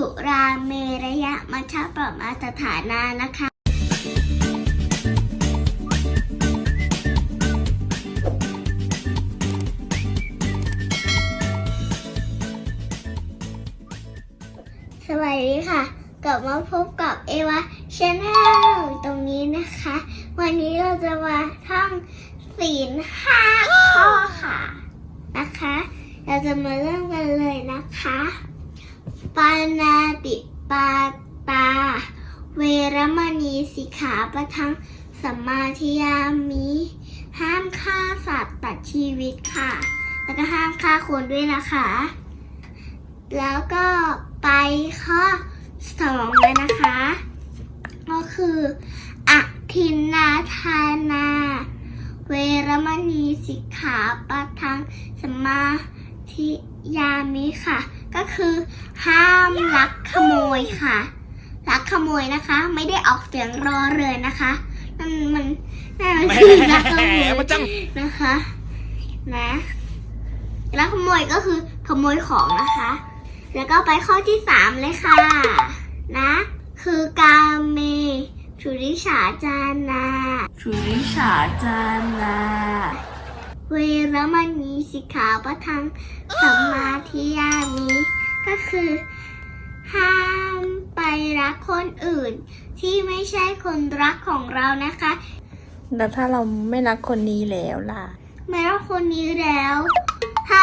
สุราเมระยะมัชฌะปรมาสถานานะคะ สวัสดีค่ะ กลับมาพบกับเอวาชาแนลตรงนี้นะคะ วันนี้เราจะมาท่องศีลห้าข้อค่ะ นะคะ เราจะมาเริ่มกันเลยนะคะ ปานาติปาตา เวรมณีสิกขาประทังสัมมาทิยามิ ห้ามฆ่าสัตว์ตัดชีวิตค่ะ แล้วก็ห้ามฆ่าคนด้วยนะคะ แล้วก็ไปข้อสองเลยนะคะ ก็คืออทินนาทานา เวรมณีสิกขาปะทังสมมา ธิยามิค่ะ ก็คือ ห้ามลักขโมยค่ะ ลักขโมยนะคะ ไม่ได้ออกเสียงรอเลยนะคะมันมันนั่นมันคือลักขโมยนจังนะคะ นะลักขโมยก็คือขโมยของนะคะ แล้วก็ไปข้อที่สามเลยค่ะ นะ คือกาเมชุริฉาจานาชุริฉาจานา เวรมณีสิกขาปะทังสัมมาทิยามิก็คือ ห้ามไปรักคนอื่น ที่ไม่ใช่คนรักของเรานะคะ แล้วถ้าเราไม่รักคนนี้แล้วล่ะ ไม่รักคนนี้แล้ว ถ้า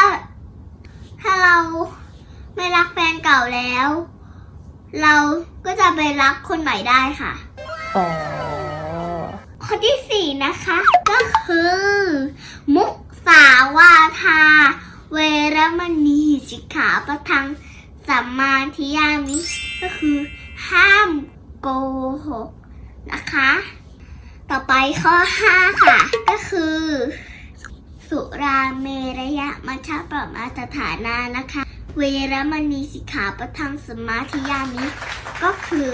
ถ้าเราไม่รักแฟนเก่าแล้ว เราก็จะไปรักคนใหม่ได้ค่ะอ๋อข้อที่สี่นะคะ ก็คือ มุ สิกขาประทังสัมมาทิยามิก็คือห้ามโกหกนะคะ ต่อไปข้อห้าค่ะ ก็คือ สุราเมรยะมัชฌะปรมาสถานานะคะ เวรมณีสิกขาประทังสมมาธิยามิก็คือ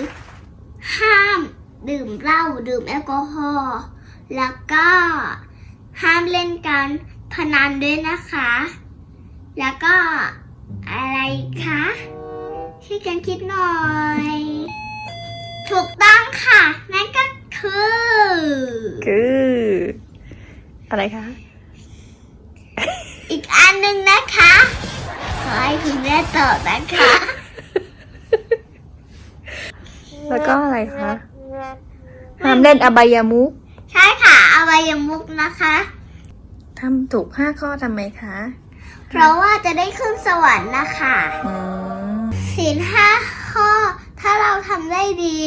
ห้ามดื่มเหล้าดื่มแอลกอฮอล์แล้วก็ห้ามเล่นการพนันด้วยนะคะ แล้วก็อะไรคะช่วยกันคิดหน่อย ถูกต้องค่ะ นั่นก็คือ คือ อะไรคะ อีกอันหนึ่งนะคะ ขอให้คุณแม่ตอบนะคะ แล้วก็อะไรคะห้ามเล่นอบายามุก ใช่ค่ะอวัยมุกนะคะทำถูกห้าข้อทำไมคะ เพราะว่าจะได้ขึ้นสวรรค์นะคะอืมศีลห้าข้อ ถ้าเราทำได้ดี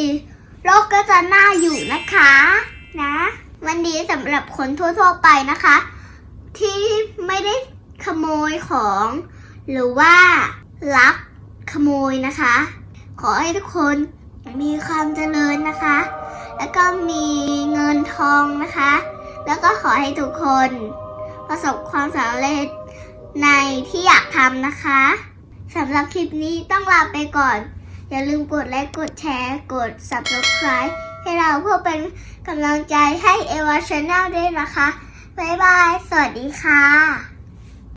โลกก็จะน่าอยู่นะคะ นะ วันนี้สำหรับคนทั่วๆไปนะคะ ที่ไม่ได้ขโมยของ หรือว่าลักขโมยนะคะ ขอให้ทุกคนมีความเจริญนะคะ แล้วก็มีเงินทองนะคะ แล้วก็ขอให้ทุกคน ประสบความสำเร็จ ในที่อยากทำนะคะสำหรับคลิปนี้ต้องลาไปก่อน อย่าลืมกดไลค์กดแชร์ กด subscribe ให้เราเพื่อเป็นกำลังใจให้เอวาชาแนลด้วยนะคะ บ๊ายบาย สวัสดีค่ะ